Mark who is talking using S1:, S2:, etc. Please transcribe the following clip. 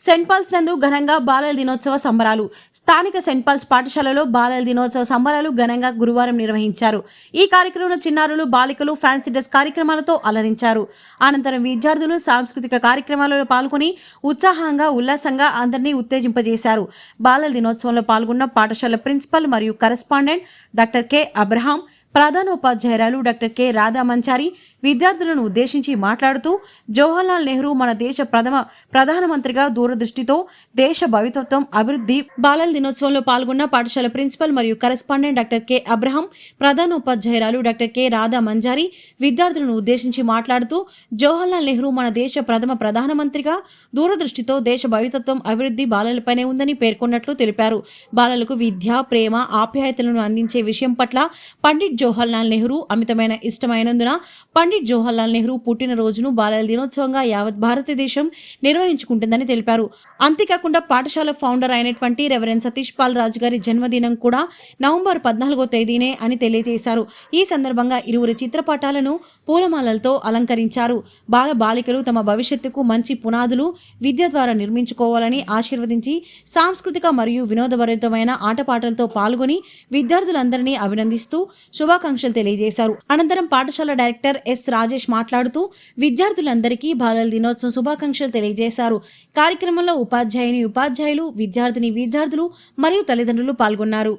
S1: Cent Paul's నందు ఘనంగా బాలల దినోత్సవ సంబరాలు. స్థానిక సెంట్ పాల్స్ పాఠశాలలో బాలల దినోత్సవ సంబరాలు ఘనంగా గురువారం నిర్వహించారు. ఈ కార్యక్రమంలో చిన్నారులు బాలికలు ఫ్యాన్సీ డ్రెస్ కార్యక్రమాలతో అలరించారు. అనంతరం విద్యార్థులు సాంస్కృతిక కార్యక్రమాలలో పాల్గొని ఉత్సాహంగా ఉల్లాసంగా అందరినీ ఉత్తేజింపజేశారు. బాలల దినోత్సవంలో పాల్గొన్న పాఠశాల ప్రిన్సిపల్ మరియు కరెస్పాండెంట్ డాక్టర్ కె. అబ్రహాం ప్రధానోపాధ్యాయురాలు డాక్టర్ కె. రాధా మంచారి విద్యార్థులను ఉద్దేశించి మాట్లాడుతూ జవహర్లాల్ నెహ్రూ మన దేశ ప్రథమ ప్రధానమంత్రిగా దూరదృష్టితో దేశ భవితత్వం అభివృద్ధి బాలల దినోత్సవంలో పాల్గొన్న పాఠశాల ప్రిన్సిపల్ మరియు కరెస్పాండెంట్ డాక్టర్ కె. అబ్రహం ప్రధానోపాధ్యాయురాలు డాక్టర్ కె. రాధా మంజారి విద్యార్థులను ఉద్దేశించి మాట్లాడుతూ జవహర్లాల్ నెహ్రూ మన దేశ ప్రథమ ప్రధానమంత్రిగా దూరదృష్టితో దేశ భవితత్వం అభివృద్ధి బాలలపైనే ఉందని పేర్కొన్నట్లు తెలిపారు. బాలలకు విద్య ప్రేమ ఆప్యాయతలను అందించే విషయం పట్ల పండిట్ జవహర్లాల్ నెహ్రూ అమితమైన ఇష్టమైనందున పండిట్ జవహర్లాల్ నెహ్రూ పుట్టినరోజును బాలల దినోత్సవంగా యావత్ భారతదేశం నిర్వహించుకుంటుందని తెలిపారు. అంతేకాకుండా పాఠశాల ఫౌండర్ అయినటువంటి రెవరెన్ సతీష్ పాల్ రాజు గారి జన్మదినం కూడా నవంబర్ పద్నాలుగో తేదీనే అని తెలియజేశారు. ఈ సందర్భంగా ఇరువురి చిత్రపటాలను పూలమాలలతో అలంకరించారు. బాల బాలికలు తమ భవిష్యత్తుకు మంచి పునాదులు విద్య ద్వారా నిర్మించుకోవాలని ఆశీర్వదించి సాంస్కృతిక మరియు వినోదభరితమైన ఆటపాటలతో పాల్గొని విద్యార్థులందరినీ అభినందిస్తూ శుభ శుభాకాంక్షలు తెలియజేశారు. అనంతరం పాఠశాల డైరెక్టర్ ఎస్ రాజేష్ మాట్లాడుతూ విద్యార్థులందరికీ బాలల దినోత్సవం శుభాకాంక్షలు తెలియజేశారు. కార్యక్రమంలో ఉపాధ్యాయుని ఉపాధ్యాయులు విద్యార్థిని విద్యార్థులు మరియు తల్లిదండ్రులు పాల్గొన్నారు.